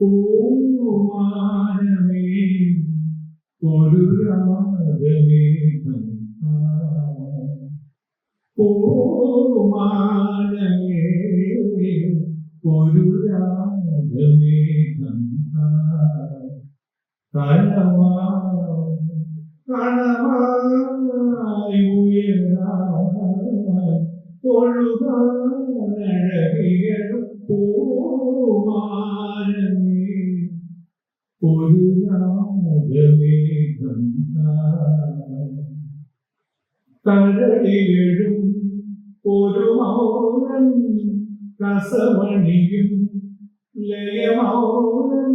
പൂമാനമേ ഒരു ഒരു ഒഴുകാനഴകിയ പൂമാനമേ ഒരു രാഗമേഘം കരളിലെഴും ഒരു മൗനം രസമണിയും ലയമൗനം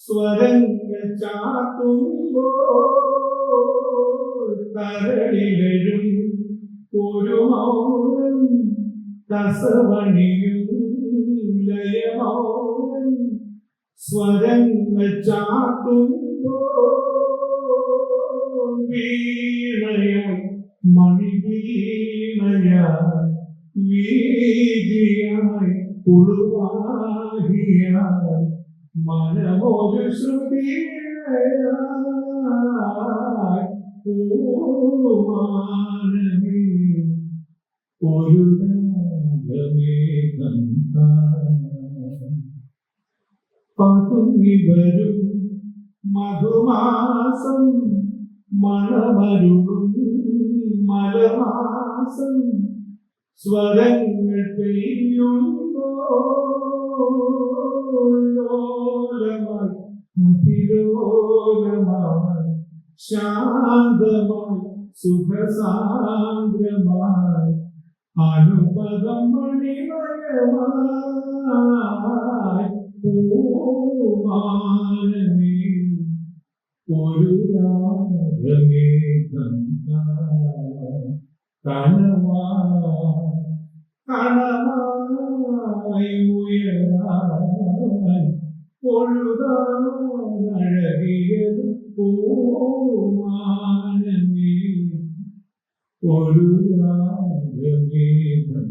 സ്വരങ്ങ ചാത്തുമ്പോൾ കരളിലെഴും ഒരു മൗനം രസമണിയും സ്വരങ്ങൾ ചാട്ടുമ്പോൾ വീണയ മണി വീണയ വീതിയായി ഉളുവാഹിയ മനമൊരു പൂമാനമേ ഒരു രാഗമേഘം പതുങ്ങി വരും മധുമാസം മണമരുളും മലമാസം സ്വരങ്ങൾ പെയ്യുമ്പോലമായി അതിലോലമായി ശാന്തമായി സുഖസാന്ദ്രമായി അനുപദം മണിമയമായി പൂമാനമേ ഒരു രാഗമേഘം കനവാ കനവായി ഉയരായി ഒഴുകാനഴകിയത് പൂമാനമേ ഒരു രാഗമേഘം